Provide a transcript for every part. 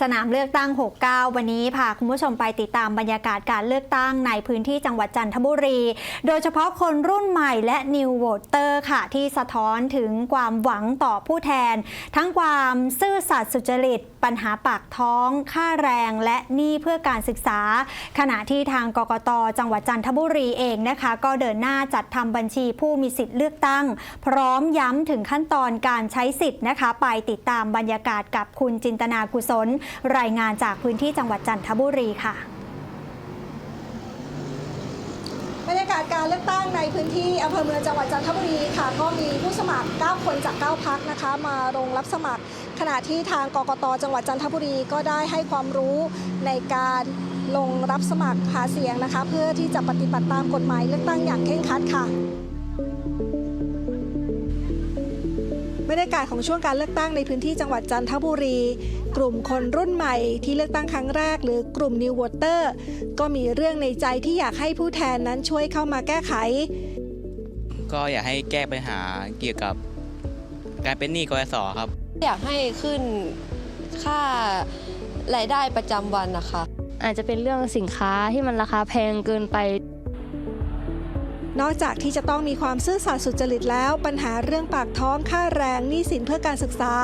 สนามเลือกตั้ง 69 วันนี้พาคุณผู้ชมไปติดตามบรรยากาศการเลือกตั้งในพื้นที่จังหวัดจันทบุรี โดยเฉพาะคนรุ่นใหม่และ New Voter ค่ะ ที่สะท้อนถึงความหวังต่อผู้แทน ทั้งความซื่อสัตย์สุจริต ปัญหาปากท้อง ค่าแรงและหนี้เพื่อการศึกษา ขณะที่ทางกกต จังหวัดจันทบุรีเองนะคะ ก็เดินหน้าจัดทำบัญชีผู้มีสิทธิ์เลือกตั้ง พร้อมย้ำถึงขั้นตอนการใช้สิทธิ์นะคะ ไปติดตามบรรยากาศกับคุณจินตนากุศลรายงานจากพื้นที่จังหวัดจันทบุรีค่ะบรรยากาศการเลือกตั้งในพื้นที่อำเภอเมืองจังหวัดจันทบุรีค่ะ ก็มีผู้สมัคร 9 คนจาก 9 พักนะคะ มาลงรับสมัคร ขณะที่ทางกกตจังหวัดจันทบุรีก็ได้ให้ความรู้ในการลงรับสมัครหาเสียงนะคะ เพื่อที่จะปฏิบัติตามกฎหมายเลือกตั้งอย่างเคร่งครัดค่ะ บรรยากาศของช่วงการเลือกตั้งในพื้นที่จังหวัดจันทบุรี กลุ่มคนรุ่นใหม่ที่เลือกตั้งครั้งแรก หรือกลุ่ม New Voter ก็มีเรื่องในใจที่อยากให้ผู้แทนนั้นช่วยเข้ามาแก้ไข ก็อยากให้แก้ปัญหาเกี่ยวกับการเป็นหนี้กยศครับ อยากให้ขึ้นค่ารายได้ประจำวันนะคะ อาจจะเป็นเรื่องสินค้าที่มันราคาแพงเกินไป นอกจากที่จะต้องมีความซื่อสัตย์สุจริตแล้ว ปัญหาเรื่องปากท้องค่าแรงหนี้สินเพื่อการศึกษา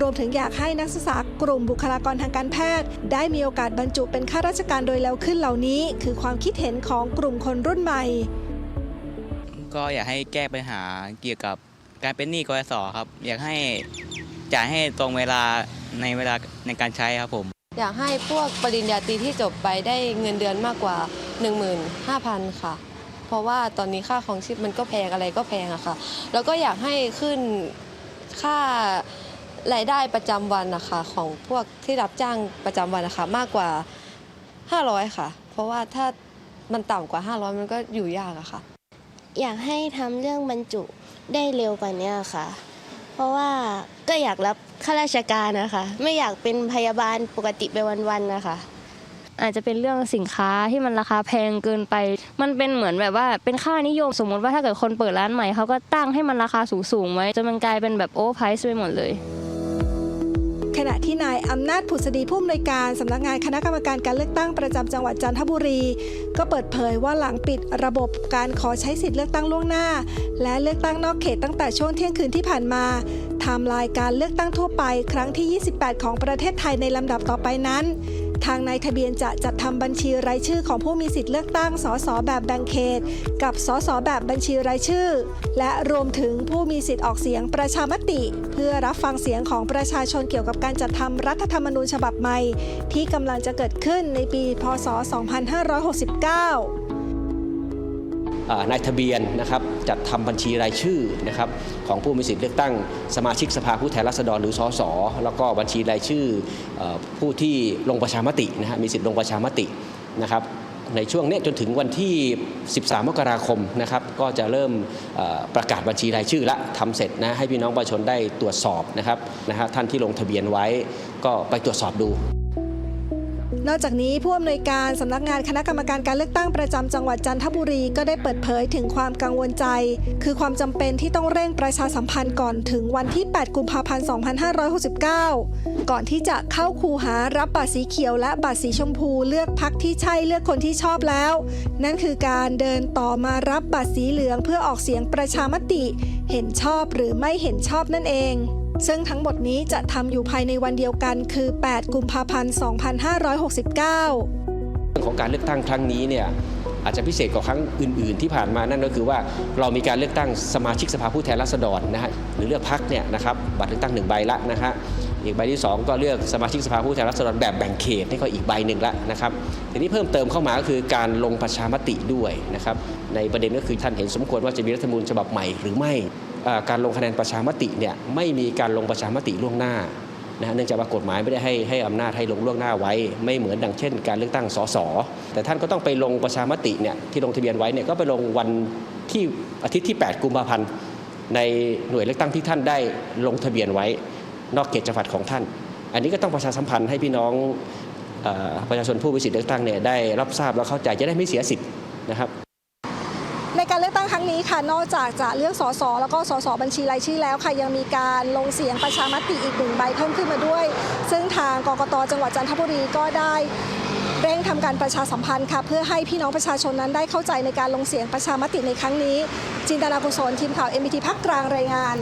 รวมถึงอยากให้นักศึกษากลุ่มบุคลากรทางการแพทย์ ได้มีโอกาสบรรจุเป็นข้าราชการโดยเร็วขึ้นเหล่านี้ คือความคิดเห็นของกลุ่มคนรุ่นใหม่ ก็อยากให้แก้ปัญหาเกี่ยวกับการเป็นหนี้กยศครับ อยากให้จ่ายให้ตรงเวลาในเวลาในการใช้ครับผม อยากให้พวกปริญญาตรีที่จบไปได้เงินเดือนมากกว่า 15,000 ค่ะ เพราะว่าตอนนี้ค่าของชีพมันก็แพงอะไรก็แพงอะค่ะ แล้วก็อยากให้ขึ้นค่ารายได้ประจำวันนะคะของพวกที่รับจ้างประจำวันนะคะมากกว่า 500 ค่ะ เพราะว่าถ้ามันต่ำกว่า 500 มันก็อยู่ยากอะค่ะ อยากให้ทำเรื่องบรรจุได้เร็วกว่านี้ค่ะ เพราะว่าก็อยากรับข้าราชการนะคะ ไม่อยากเป็นพยาบาลปกติไปวันๆนะคะ อาจจะเป็นเรื่องสินค้าที่มันราคาแพงเกินไป มันเป็นเหมือนแบบว่าเป็นค่านิยมสมมติว่าถ้าเกิดคนเปิดร้านใหม่เขาก็ตั้งให้มันราคาสูงๆไว้จนมันกลายเป็นแบบโอเวอร์ไพรซ์ไปหมดเลยขณะที่นายอำนาจผุษดีผู้อำนวยการสำนักงานคณะกรรมการการเลือกตั้งประจำจังหวัดจันทบุรี ก็เปิดเผยว่าหลังปิดระบบการขอใช้สิทธิ์เลือกตั้งล่วงหน้า และเลือกตั้งนอกเขตตั้งแต่ช่วงเที่ยงคืนที่ผ่านมาไทม์ไลน์การเลือกตั้งทั่วไป ครั้งที่ 28 ของประเทศไทยในลำดับต่อไปนั้น ทางนายทะเบียนจะจัดทำบัญชีรายชื่อของผู้มีสิทธิ์เลือกตั้งสสแบบแบ่งเขต กับสสแบบบัญชีรายชื่อ และรวมถึงผู้มีสิทธิ์ออกเสียงประชามติ เพื่อรับฟังเสียงของประชาชนเกี่ยวกับการจัดทำรัฐธรรมนูญฉบับใหม่ ที่กำลังจะเกิดขึ้นในปี พศ 2569 นายทะเบียนนะครับจัดทำบัญชีรายชื่อนะครับของผู้มีสิทธิเลือกตั้งสมาชิกสภาผู้แทนราษฎรหรือสสแล้วก็บัญชีรายชื่ออผู้ที่ลงประชามตินะฮะมีสิทธิ์ลงประชามตินะครับในช่วงนี้จนถึงวันที่ 13 มกราคมนะครับ ก็จะเริ่มประกาศบัญชีรายชื่อละทำเสร็จนะให้พี่น้องประชาชนได้ตรวจสอบนะครับนะฮะท่านที่ลงทะเบียนไว้ก็ไปตรวจสอบดู นอกจากนี้ผู้อำนวยการสำนักงานคณะกรรมการการเลือกตั้งประจำจังหวัดจันทบุรีก็ได้เปิดเผยถึงความกังวลใจ คือความจำเป็นที่ต้องเร่งประชาสัมพันธ์ก่อนถึงวันที่ 8 กุมภาพันธ์ 2569 ก่อนที่จะเข้าคูหารับบัตรสีเขียวและบัตรสีชมพูเลือกพักที่ใช่เลือกคนที่ชอบแล้ว นั่นคือการเดินต่อมารับบัตรสีเหลืองเพื่อออกเสียงประชามติ เห็นชอบหรือไม่เห็นชอบนั่นเอง ซึ่งทั้งหมดนี้จะทำอยู่ภายในวันเดียวกันคือ 8 กุมภาพันธ์ 2569 เรื่องของการเลือกตั้งครั้งนี้เนี่ยอาจจะพิเศษกว่าครั้งอื่น ๆ ที่ผ่านมานั่นก็คือว่าเรามีการเลือกตั้งสมาชิกสภาผู้แทนราษฎรนะฮะหรือเลือกพักเนี่ยนะครับบัตรเลือกตั้งหนึ่งใบละนะฮะ อีกใบที่ 2 ก็เลือกสมาชิกสภาผู้แทนราษฎรแบบแบ่งเขตนี่ก็อีกใบหนึ่งละนะครับทีนี้เพิ่มเติมเข้ามาก็คือการลงประชามติด้วยนะครับในประเด็นก็คือท่านเห็นสมควรว่าจะมีรัฐธรรมนูญฉบับใหม่หรือไม่การลงคะแนนประชามติเนี่ยไม่มีการลงประชามติล่วงหน้านะฮะเนื่องจากว่ากฎหมายไม่ได้ให้ให้อำนาจให้ลงล่วงหน้าไว้ ไม่เหมือนดังเช่น การเลือกตั้งสสแต่ท่านก็ต้องไปลงประชามติเนี่ยที่ลงทะเบียนไว้เนี่ยก็ไปลงวันที่อาทิตย์ที่ 8 กุมภาพันธ์ในหน่วยเลือกตั้งที่ท่านได้ลงทะเบียนไว้ นอกเขตจังหวัดของท่าน อันนี้ก็ต้องประชาสัมพันธ์ให้พี่น้องอประชาชนผู้มีสิทธิเลือกตั้งเนี่ยได้รับทราบและเข้าใจจะได้ไม่เสียสิทธิ์นะครับในการเลือกตั้งครั้งนี้ค่ะนอกจากจะเลือกสสแล้วก็สสบัญชีรายชื่อแล้วค่ะยังมีการลงเสียงประชามติอีกหนึ่งใบเพิ่มขึ้นมาด้วย ซึ่งทางกกตจังหวัดจันทบุรีก็ได้เร่งทำการประชาสัมพันธ์ค่ะเพื่อให้พี่น้องประชาชนนั้นได้เข้าใจในการลงเสียงประชามติในครั้งนี้ จินตนากุศลทีมข่าว MBT ภาคกลางรายงาน